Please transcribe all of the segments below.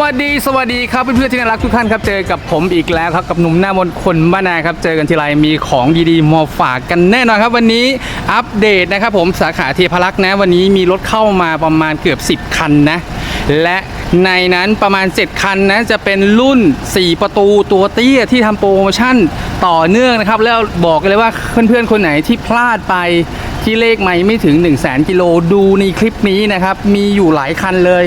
วัสดีสวัสดีครับเพื่อนๆที่น่ารักทุกท่านครับเจอกับผมอีกแล้วครับกับหนุ่มหน้ามนคนบ้านนาครับเจอกันทีไรมีของดีๆมาฝากกันแน่นอนครับ วันนี้อัปเดตนะครับผมสาขาเทพรักษ์นะ วันนี้มีรถเข้ามาประมาณเกือบ 10 คันนะ และในนั้นประมาณ 7 คันนะจะเป็นรุ่น 4 ประตูตัวเตี้ยที่ทำโปรโมชั่นต่อเนื่องนะครับ แล้วบอกเลยว่าเพื่อนๆคนไหนที่พลาดไป ที่เลขไม่ไม่ถึง 1 0 0 0 0แกิโลดูในคลิปนี้นะครับ มีอยู่หลายคันเลย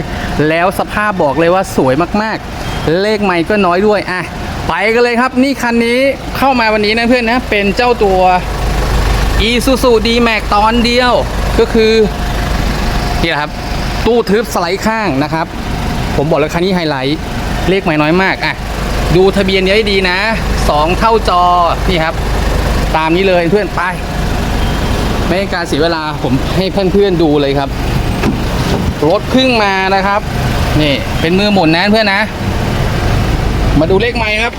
แล้วสภาพบอกเลยว่าสวยมากๆ เลขไม่ก็น้อยด้วยอะไปกันเลยครับ นี่คันนี้เข้ามาวันนี้นะเพื่อนนะเป็นเจ้าตัว Isuzu D-Max ตอนเดียว ก็คือนี่แหละครับ ตู้ทึบสไลด์ข้างนะครับ ผมบอกเลยคันนี้ไฮไลท์เลขไม่น้อยมากอะดูทะเบียนเยอะดีนะ 2 เท่าจอนี่ครับ ตามนี้เลยเพื่อนไป ไม่ให้การเสียเวลาผมให้เพื่อนๆดูเลยครับ รถขึ้นมานะครับ นี่เป็นมือหมุนนะเพื่อนนะ มาดูเลขใหม่ครับ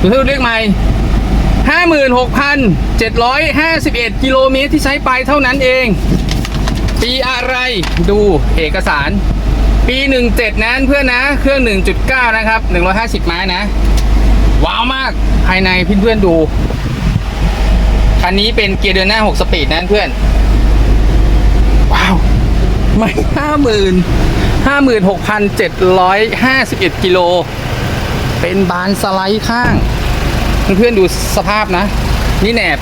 ดูเลขใหม่ห้าหมื่นหกพันเจ็ดร้อยห้าสิบเอ็ดกิโลเมตรที่ใช้ไปเท่านั้นเอง ปีอะไรดูเอกสาร ปี17นั้นเพื่อนนะ เครื่อง1.9นะครับ150ไม้นะ ว้าวมากภายในเพื่อนๆดู คันนี้เป็นเกียร์เดินหน้า 6 สปีดนะเพื่อน ว้าว ไม่ห้าหมื่นห้าหมื่นหกพันเจ็ดร้อยห้าสิบเอ็ดกิโล เป็นบานสไลด์ข้าง เพื่อนๆดูสภาพนะ นี่แหนบ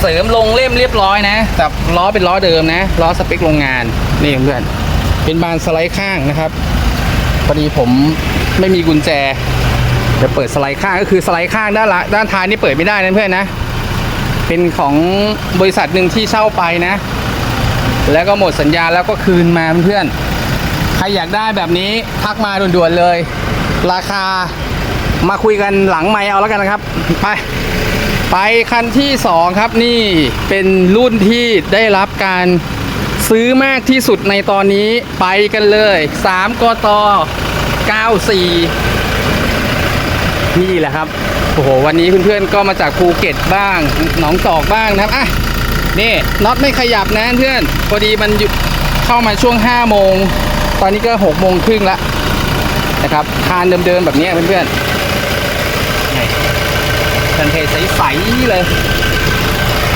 เสริมลงเล่มเรียบร้อยนะ แต่ล้อเป็นล้อเดิมนะ ล้อสเปคโรงงาน นี่เพื่อนเป็นบานสไลด์ข้างนะครับพอดีผมไม่มีกุญแจจะเปิดสไลด์ข้างก็คือสไลด์ข้างด้านละด้านท้ายนี่เปิดไม่ได้นะเพื่อนนะ เป็นของบริษัทหนึ่งที่เช่าไปนะ แล้วก็หมดสัญญาแล้วก็คืนมาเพื่อนใครอยากได้แบบนี้ทักมาด่วนๆเลย ราคามาคุยกันหลังไม่เอาแล้วกันนะครับ ไป ไปคันที่ 2 ครับนี่เป็นรุ่นที่ได้รับการซื้อมากที่สุดในตอนนี้ไปกันเลย 3กต94 นี่แหละครับ โอ้โห วันนี้เพื่อนๆก็มาจากภูเก็ตบ้าง หนองจอกบ้างนะครับ อะ นี่น็อตไม่ขยับนะเพื่อน พอดีมันเข้ามาช่วง 5 โมง ตอนนี้ก็6โมงครึ่งล้วนะครับ คานเดิมๆแบบนี้เพื่อนๆนี่คันเทใสๆเลย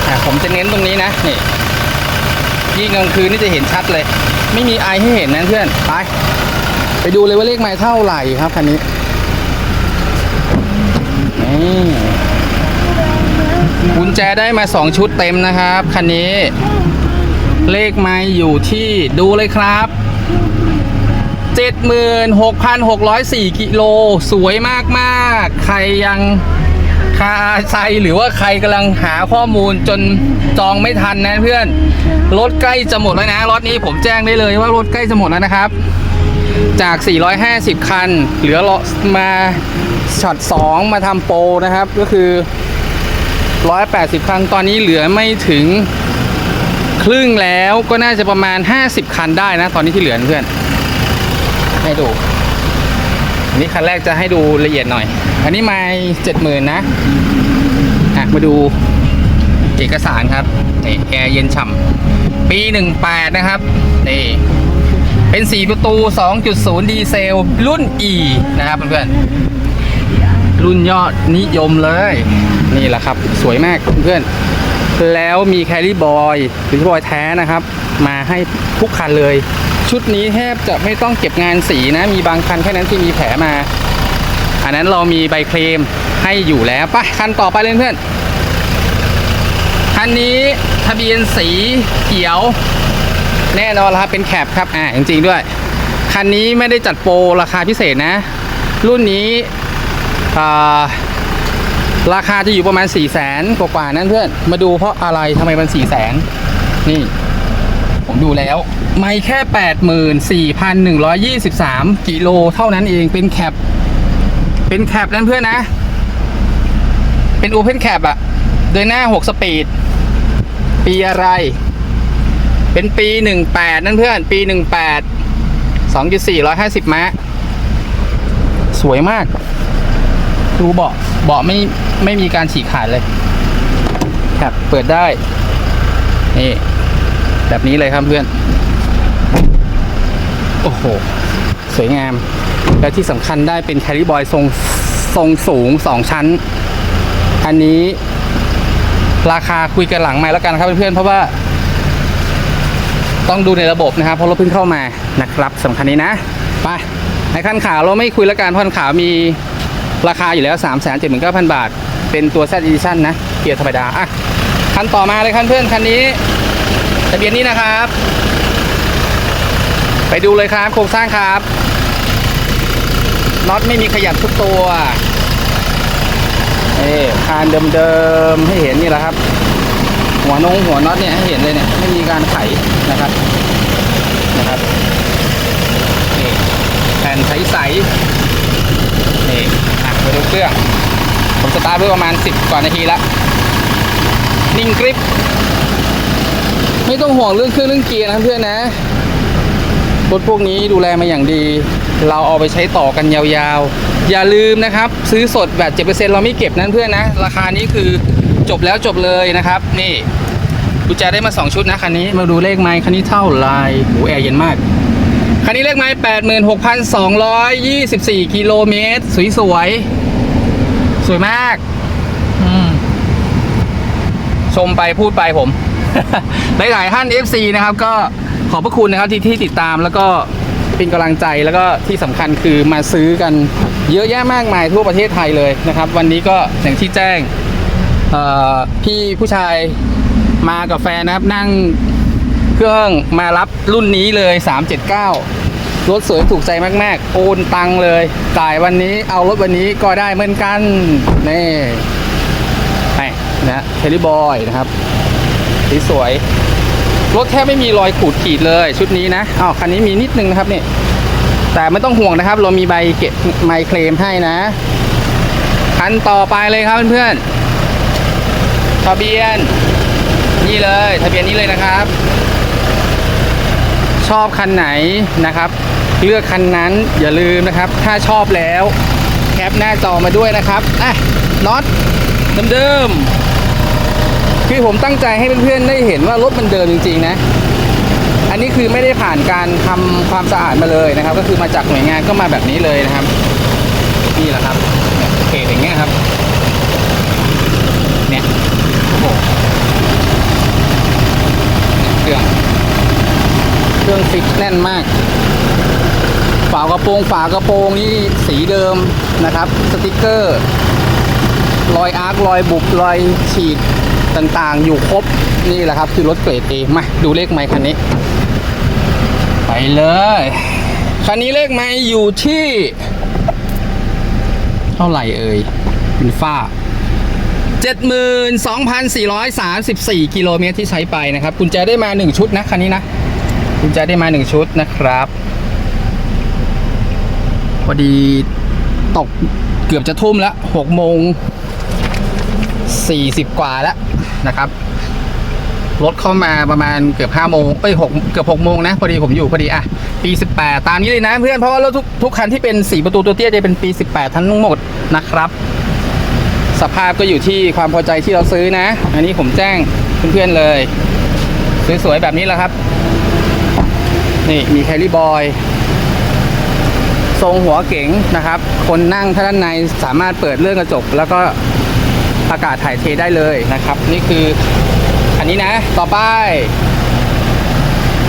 อะ ผมจะเน้นตรงนี้นะ นี่ยิ่งกลางคืนนี่จะเห็นชัดเลย ไม่มีไอให้เห็นนะเพื่อน ไป ไปดูเลยว่าเลขไม้เท่าไหร่ครับคันนี้ นี่กุญแจได้มา 2 ชุดเต็มนะครับ คันนี้ เลขไม้อยู่ที่ดูเลยครับ 76,604 กิโล สวยมากๆ ใครยังคาใจหรือว่าใครกำลังหาข้อมูลจนจองไม่ทันนะเพื่อน รถใกล้จะหมดแล้วนะ รถนี้ผมแจ้งได้เลยว่ารถใกล้จะหมดแล้วนะครับ จาก 450 คัน เหลือมา ช็อต2มาทำโปรนะครับก็คือ 180 คันตอนนี้เหลือไม่ถึงครึ่งแล้วก็น่าจะประมาณ 50 คันได้นะ ตอนนี้ที่เหลือเพื่อน ให้ดู อันนี้คันแรกจะให้ดูละเอียดหน่อย อันนี้ไม่เจ็ดหมื่นนะอะมาดูเอกสารครับนี่แอร์เย็นฉ่ำปี 18 นะครับนี่เป็น 4 ประตู 2.0 ดีเซล รุ่น E นะครับเพื่อนๆ รุ่นยอดนิยมเลย นี่แหละครับ สวยมากเพื่อนๆแล้วมีแครี่บอยหรือบอยแท้นะครับ มาให้ทุกคันเลย ชุดนี้แทบจะไม่ต้องเก็บงานสีนะ มีบางคันแค่นั้นที่มีแผลมา อันนั้นเรามีใบเคลมให้อยู่แล้วไปคันต่อไปเลยเพื่อนคันนี้ทะเบียนสีเขียว แน่นอนครับเป็นแคปครับอ่าจริงๆด้วย คันนี้ไม่ได้จัดโปรราคาพิเศษนะ รุ่นนี้ ราคาจะอยู่ประมาณ4 0 0แสนกว่าๆนั่นเพื่อน มาดูเพราะอะไรทำไมมัน4 0 0แสนนี่ ผมดูแล้ว ไม่แค่ 84,123 กิโลเท่านั้นเองเป็นแคป เป็นแคปนั่นเพื่อนนะ เป็น Open Cap อะเดินหน้า 6 สปีด ปีอะไร เป็นปี 18 นั่นเพื่อน ปี 18 2.4 150ม้าสวยมาก ดูเบาะเบาะไม่ไม่มีการฉีกขาดเลยครับเปิดได้ นี่ แบบนี้เลยครับเพื่อน โอ้โห สวยงาม และที่สำคัญได้เป็นแคริบอยทรงทรงสูง2ชั้น อันนี้ราคาคุยกันหลังใหม่แล้วกันครับเพื่อนๆเพราะว่า ต้องดูในระบบนะครับเพราะรถเพิ่งเข้ามานะครับสำคัญนี้นะ ไปในขั้นขาวเราไม่คุยแล้วกันเพราะคันขาวมี ราคาอยู่แล้ว 3 7 9 0 0 0 บาท เป็นตัว Z Edition นะ เกียร์ธรรมดา อะ คันต่อมาเลยคันเพื่อน คันนี้ทะเบียนนี้นะครับ ไปดูเลยครับโครงสร้างครับน็อตไม่มีขยับทุกตัวเอ้คานเดิมๆให้เห็นนี่แหละครับ หัวนงหัวน็อตเนี่ยให้เห็นเลยเนี่ยไม่มีการไขนะครับนะครับนี่แผ่นใสๆนี่ อะไปดูเครื่อง ผมสตาร์ทด้วยประมาณ 10 กว่านาทีแล้ว นิ่งกริป ไม่ต้องห่วงเรื่องเครื่องเรื่องเกียร์นะเพื่อนนะ รถพวกนี้ดูแลมาอย่างดี เราเอาไปใช้ต่อกันยาวๆ อย่าลืมนะครับ ซื้อสดแบบ 7%เราไม่เก็บนั้นเพื่อนนะ ราคานี้คือจบแล้วจบเลยนะครับ นี่กุญแจได้มา 2 ชุดนะคันนี้ มาดูเลขไม้คันนี้เท่าไหรโหแอร์เย็นมาก คันนี้เลขไม้86,224กิโลเมตร สวยๆสวยมากมชมไปพูดไปผม หลายๆท่าน FC นะครับ ก็ขอบพระคุณนะครับที่ที่ติดตามแล้วก็เป็นกำลังใจแล้วก็ที่สำคัญคือมาซื้อกันเยอะแยะมากมายทั่วประเทศไทยเลยนะครับ วันนี้ก็อย่างที่แจ้งพี่ผู้ชายมากับแฟนนะครับนั่ง เครื่องมารับรุ่นนี้เลย 379 รถสวยถูกใจมาก ๆ โอนตังเลยจ่ายวันนี้เอารถวันนี้ก็ได้เหมือนกัน นี่ไนะเทลิบอยนะครับสีสวย รถแทบไม่มีรอยขูดขีดเลยชุดนี้นะอ้าวคันนี้มีนิดนึงนะครับนี่แต่ไม่ต้องห่วงนะครับ เรามีใบเก็บไมเคลมให้นะคันต่อไปเลยครับเพื่อนๆทะเบียน นี่เลย ทะเบียนนี้เลยนะครับ ชอบคันไหนนะครับ เลือกคันนั้นอย่าลืมนะครับ ถ้าชอบแล้วแคปหน้าจอมาด้วยนะครับอะน็อตเดิมๆคือผมตั้งใจให้เพื่อนๆได้เห็นว่ารถมันเดิมจริงๆนะ อันนี้คือไม่ได้ผ่านการทำความสะอาดมาเลยนะครับ ก็คือมาจากหน่วยงานก็มาแบบนี้เลยนะครับ นี่แหละครับเนี่ยเพจอย่างเงี้ยครับ เนี่ยโอ้โหเครื่อง เค รื่องฟิตแน่นมาก ฝากระโปรงฝากระโปรงนี่สีเดิมนะครับ สติกเกอร์ รอยอาร์ครอยบุบรอยฉีดต่างๆ อยู่ครบนี่แหละครับ คือรถเกรด A มาดูเลขไม้คันนี้ ไปเลย คันนี้เลขไม้อยู่ที่ เท่าไหร่เอ่ยเป็นฝ้า72,434 กิโลเมตรที่ใช้ไปนะครับกุญแจได้มา 1 ชุดนะ คันนี้นะ กุญแจได้มา1ชุดนะครับพอดีตกเกือบจะทุ่มแล้ว6โมง40กว่าแล้วนะครับรถเข้ามาประมาณเกือบ5โมงเอ้ย6เกือบ6โมงนะพอดีผมอยู่พอดีอะปี18ตามนี้เลยนะเพื่อนเพราะว่ารถทุกทุกคันที่เป็น4ประตูตัวเตี้ยจะเป็นปี18ทั้งหมดนะครับ สภาพก็อยู่ที่ความพอใจที่เราซื้อนะ อันนี้ผมแจ้งเพื่อนๆเลย สวยๆแบบนี้แหละครับ นี่มีแคลิบอย ทรงหัวเก๋งนะครับ คนนั่งถ้าด้านในสามารถเปิดเลื่อนกระจก แล้วก็อากาศถ่ายเทได้เลยนะครับ นี่คือคันนี้นะ ต่อไป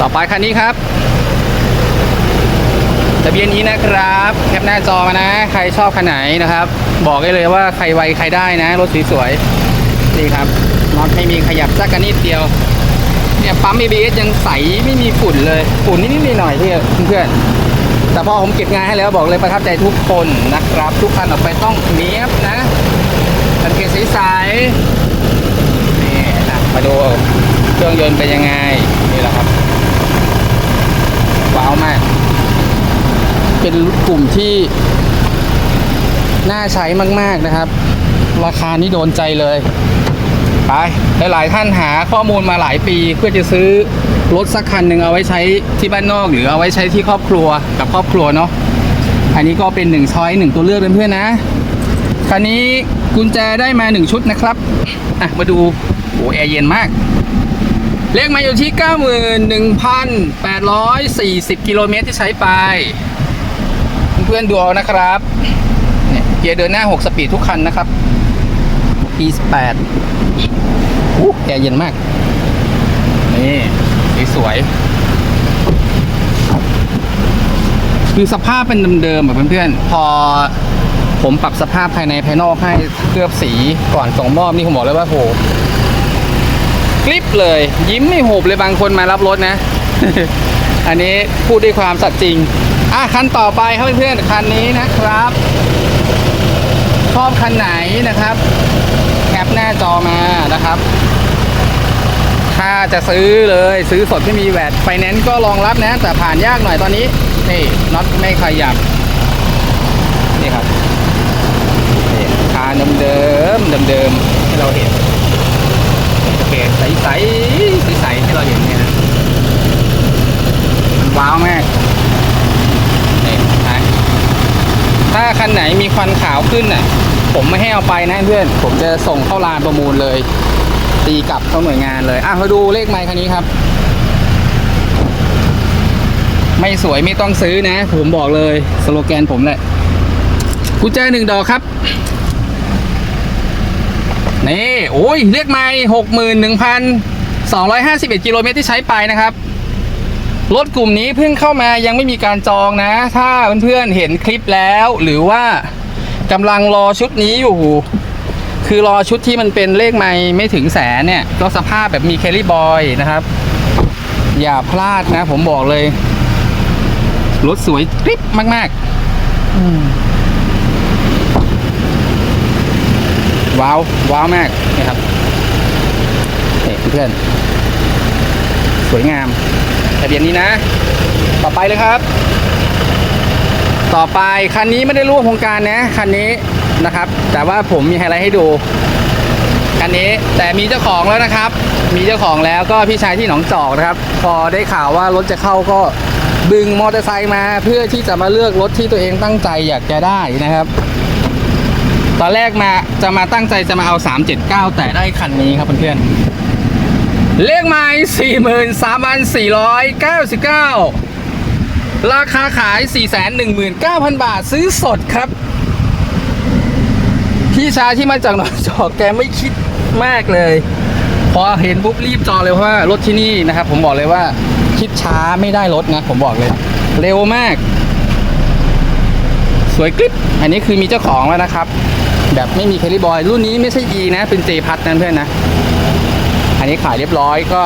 ต่อไปคันนี้ครับทะเบียนนี้นะครับแคปหน้าจอมานะ ใครชอบคันไหนนะครับ บอกได้เลยว่าใครไวใครได้นะ รถสวยๆนี่ครับน็อตไม่มีขยับสักกระนิดเดียว เนี่ยปั๊ม ABS ยังใสไม่มีฝุ่นเลยฝุ่นนิดๆหน่อยๆที่เพื่อนๆแต่พอผมเก็บงานให้แล้วบอกเลยประทับใจทุกคนนะครับ ทุกคันออกไปต้องเนี้ยบนะสังเกตใสๆนี่นะมาดูเครื่องยนต์เป็นยังไงนี่แหละครับว้าวมาก เป็นกลุ่มที่น่าใช้มาก ๆนะครับ ราคานี้โดนใจเลย ไปหลายๆท่านหาข้อมูลมาหลายปีเพื่อจะซื้อรถสักคันหนึ่งเอาไว้ใช้ที่บ้านนอก หรือเอาไว้ใช้ที่ครอบครัวกับครอบครัวเนาะอันนี้ก็เป็นหนึ่งช้อยหนึ่งตัวเลือกเพื่อนๆนะคันนี้กุญแจได้มาหนึ่งชุดนะครับอะมาดูโอ้แอร์เย็นมาก เลขมาอยู่ที่ 91,840 กิโลเมตรที่ใช้ไป เพื่อนๆดูเอานะครับเนี่ยเกียร์เดินหน้า 6 สปีดทุกคันนะครับ E8 อู้แกร์เย็นมาก นี่สวยๆคือสภาพเป็นเดิมๆแบบเพื่อนๆ พอผมปรับสภาพภายในภายนอกให้เคลือบสีก่อนส่งมอบนี่ผมบอกเลยว่าโหกริบเลย ยิ้มไม่หบเลยบางคนมารับรถนะ อันนี้พูดด้วยความสัตย์จริง อะ คันต่อไปครับเพื่อนๆคันนี้นะครับ ชอบคันไหนนะครับ หน้าจอมานะครับ ถ้าจะซื้อเลยซื้อสดไม่มีแวดไฟแนนซ์ก็รองรับนะ แต่ผ่านยากหน่อยตอนนี้ นี่น็อตไม่ขยับ นี่ครับนี่คาเดิมเดิมเดิมเดิมที่เราเห็นโอเคใสใสใสๆที่เราเห็นเนี่ยนะมันว้าวมากนี่นะถ้าคันไหนมีควันขาวขึ้นน่ะ ผมไม่ให้เอาไปนะเพื่อน ผมจะส่งเข้าลานประมูลเลย ตีกลับเข้าหน่วยงานเลย อะมาดูเลขไมค์คันนี้ครับ ไม่สวยไม่ต้องซื้อนะ ผมบอกเลยสโลแกนผมแหละกุญแจหนึ่งดอกครับนี่โอ้ยเลขไมค์หกหมื่นหนึ่งพันสองร้อยห้าสิบเอ็ดกิโลเมตรที่ใช้ไปนะครับ รถกลุ่มนี้เพิ่งเข้ามายังไม่มีการจองนะ ถ้าเพื่อนๆเห็นคลิปแล้ว หรือว่า กำลังรอชุดนี้อยู่ คือรอชุดที่มันเป็นเลขไม่ไม่ถึงแสนเนี่ย ก็สภาพแบบมีแคลรี่บอยนะครับ อย่าพลาดนะ ผมบอกเลย รถสวยกริบมากๆอืมว้าว ว้าวมากนี่ครับนี่เพื่อนสวยงามทะเบียนนี้นะ ต่อไปเลยครับ ต่อไปคันนี้ไม่ได้ร่วมโครงการนะคันนี้นะครับ แต่ว่าผมมีไฮไลท์ให้ดูคันนี้แต่มีเจ้าของแล้วนะครับ มีเจ้าของแล้วก็พี่ชายที่หนองจอกนะครับ พอได้ข่าวว่ารถจะเข้าก็ดึงมอเตอร์ไซค์มาเพื่อที่จะมาเลือกรถที่ตัวเองตั้งใจอยากจะได้นะครับ ตอนแรกมาจะมาตั้งใจจะมาเอา 379 แต่ได้คันนี้ครับเพื่อนๆเลขไม้43,499 ราคาขาย 419,000 บาทซื้อสดครับ พี่ชายที่มาจากหนองจอกแกไม่คิดมากเลย พอเห็นปุ๊บรีบจองเลยเพราะว่ารถที่นี่นะครับ ผมบอกเลยว่า คิดช้าไม่ได้รถนะ ผมบอกเลย เร็วมาก สวยกริบอันนี้คือมีเจ้าของแล้วนะครับ แบบไม่มีแคลิบอย รุ่นนี้ไม่ใช่ E นะ เป็น J พัดนะเพื่อนนะ อันนี้ขายเรียบร้อยก็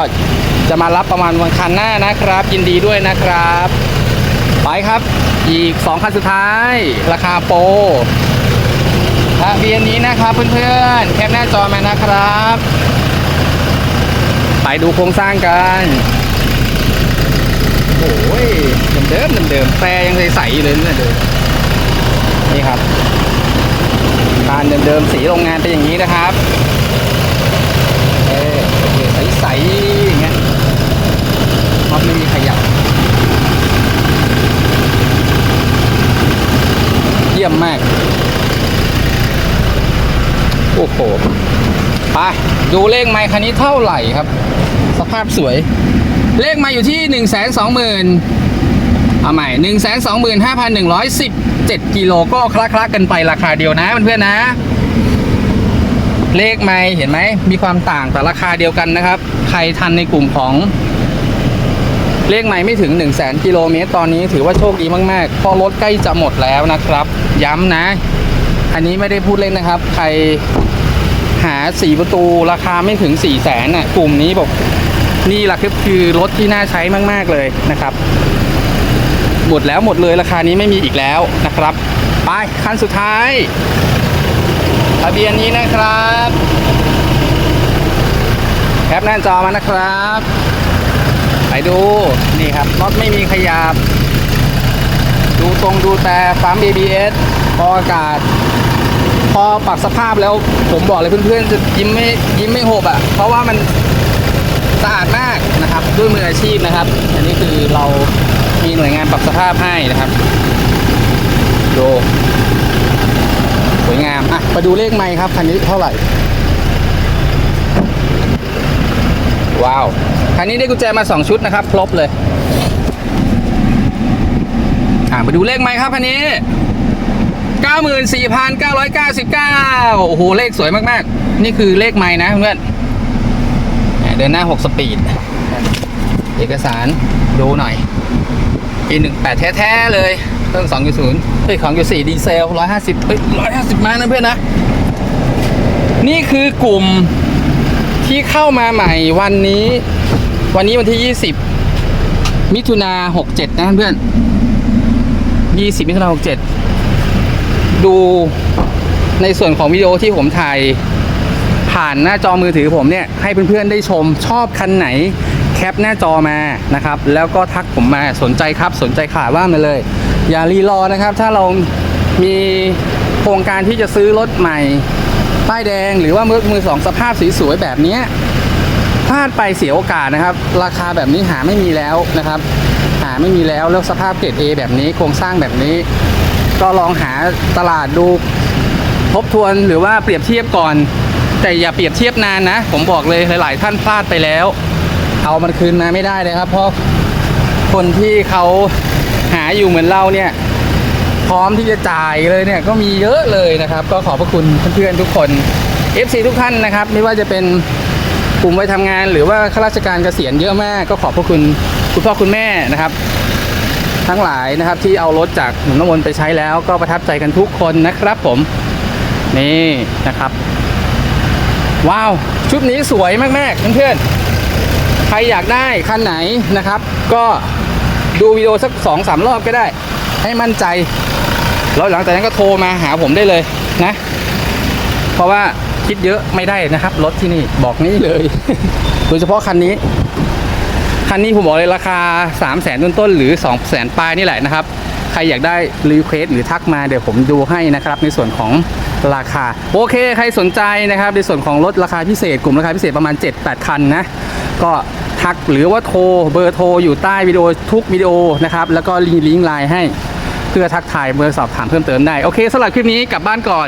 จะมารับประมาณวันคันหน้านะครับ ยินดีด้วยนะครับ ไปครับ อีก 2 คันสุดท้าย ราคาโปรทะเบียนนี้นะครับเพื่อนๆ แคปหน้าจอมานะครับ ไปดูโครงสร้างกันโอ้ยเดิมเดิมแต่ยังใสๆอยู่เลยเนี่ยเดิมนี่ครับการเดิมๆสีโรงงานเป็นอย่างนี้นะครับเออใสๆอย่างเงี้ยน็อตไม่มีขยับ ยี่ยมมาก โอ้โห ไป ดูเลขไมค์คันนี้เท่าไหร่ครับ สภาพสวย เลขมาอยู่ที่1นึ่งแสนสองหมื่นเอาใหม่1นึ่งแสนสองหมื่นห้าพันหนึ่งร้อยสิบเจ็ดกิโลก็คละๆกันไปราคาเดียวนะเพื่อนๆนะ เลขไม่เห็นไหม มีความต่างแต่ราคาเดียวกันนะครับ ใครทันในกลุ่มของ เลขไม่ไม่ถึง 1 0 0 0 0แสนกิโลเมตรตอนนี้ถือว่าโชคดีมากๆเพราะรถใกล้จะหมดแล้วนะครับ ย้ำนะ อันนี้ไม่ได้พูดเล่นนะครับ ใครหา 4 ประตูราคาไม่ถึง 4 0 0แสนน่ะกลุ่มนี้บอกนี่แหละครับคือรถที่น่าใช้มาก ๆ เลยนะครับ หมดแล้วหมดเลยราคานี้ไม่มีอีกแล้วนะครับ ไปคันสุดท้ายทะเบียนนี้นะครับแคปหน้าจอมานะครับ ไปดูนี่ครับรถไม่มีขยับ ดูตรงดูแต่ปั๊ม ABS พออากาศ พอปรับสภาพแล้วผมบอกเลยเพื่อนๆจะยิ้มไม่ยิ้มไม่หบอะ เพราะว่ามันสะอาดมากนะครับด้วยมืออาชีพนะครับ อันนี้คือเรามีหน่วยงานปรับสภาพให้นะครับดูสวยงามอะมาดูเลขไมค์ครับคันนี้เท่าไหร่ ว้าว คันนี้ได้กุญแจมา 2 ชุดนะครับ ครบเลย อะไปดูเลขไหมครับคันนี้ 94,999 โอ้โห เลขสวยมากๆ นี่คือเลขไม้นะเพื่อนเดินหน้า 6 สปีด เอกสารดูหน่อยปี18 แท้ๆ เลยเครื่อง2.0เฮ้ยของอยู่4ดีเซล 150เฮ้ย150 มานะเพื่อนนะ นี่คือกลุ่มที่เข้ามาใหม่วันนี้ วันนี้วันที่ 20 มิถุนา67 นะเพื่อน 20 มิถุนา67 ดูในส่วนของวิดีโอที่ผมถ่ายผ่านหน้าจอมือถือผมเนี่ย ให้เพื่อนๆได้ชมชอบคันไหนแคปหน้าจอมานะครับ แล้วก็ทักผมมาสนใจครับสนใจขาว่ามาเลย อย่ารีรอนะครับ ถ้าเรามีโครงการที่จะซื้อรถใหม่ ป้ายแดงหรือว่ามือมือสองสภาพสวยๆแบบนี้ ลาดไปเสียโอกาสนะครับ ราคาแบบนี้หาไม่มีแล้วนะครับ หาไม่มีแล้วแล้วสภาพเกรด A แบบนี้โครงสร้างแบบนี้ ก็ลองหาตลาดดูทบทวนหรือว่าเปรียบเทียบก่อน แต่อย่าเปรียบเทียบนานนะ ผมบอกเลยหลาย ๆ ท่านพลาดไปแล้ว เอามันคืนมาไม่ได้เลยครับ เพราะคนที่เขาหาอยู่เหมือนเราเนี่ย พร้อมที่จะจ่ายเลยเนี่ยก็มีเยอะเลยนะครับ ก็ขอบพระคุณเพื่อนๆทุกคน FC ทุกท่านนะครับ ไม่ว่าจะเป็น กลุ่มวัยทำงาน หรือว่าข้าราชการเกษียณเยอะมาก ก็ขอบพระคุณคุณพ่อคุณแม่นะครับ ทั้งหลายนะครับที่เอารถจากหนุ่มน้ำมนไปใช้แล้ว ก็ประทับใจกันทุกคนนะครับผมนี่นะครับ ว้าว ชุดนี้สวยมากๆเพื่อนๆใครอยากได้คันไหนนะครับ ก็ดูวิดีโอสักสองสามรอบก็ได้ ให้มั่นใจแล้วหลังจากนั้นก็โทรมาหาผมได้เลยนะ เพราะว่า คิดเยอะไม่ได้นะครับ รถที่นี่บอกนี้เลย โดยเฉพาะคันนี้ คันนี้ผมบอกเลยราคา 3 0 0แสนต้นๆหรือ 2 0 0แสนปลายนี่แหละนะครับ ใครอยากได้รีเควสหรือทักมาเดี๋ยวผมดูให้นะครับ ในส่วนของราคา โอเค ใครสนใจนะครับ ในส่วนของรถราคาพิเศษ กลุ่มราคาพิเศษประมาณ 7-8 คันนะ ก็ทักหรือว่าโทรเบอร์โทรอยู่ใต้วิดีโอทุกวิดีโอนะครับ แล้วก็ลิงก์ลิงก์ไลน์ให้เพื่อทักทายเบอร์สอบถามเพิ่มเติมได้ โอเคสำหรับคลิปนี้กลับบ้านก่อน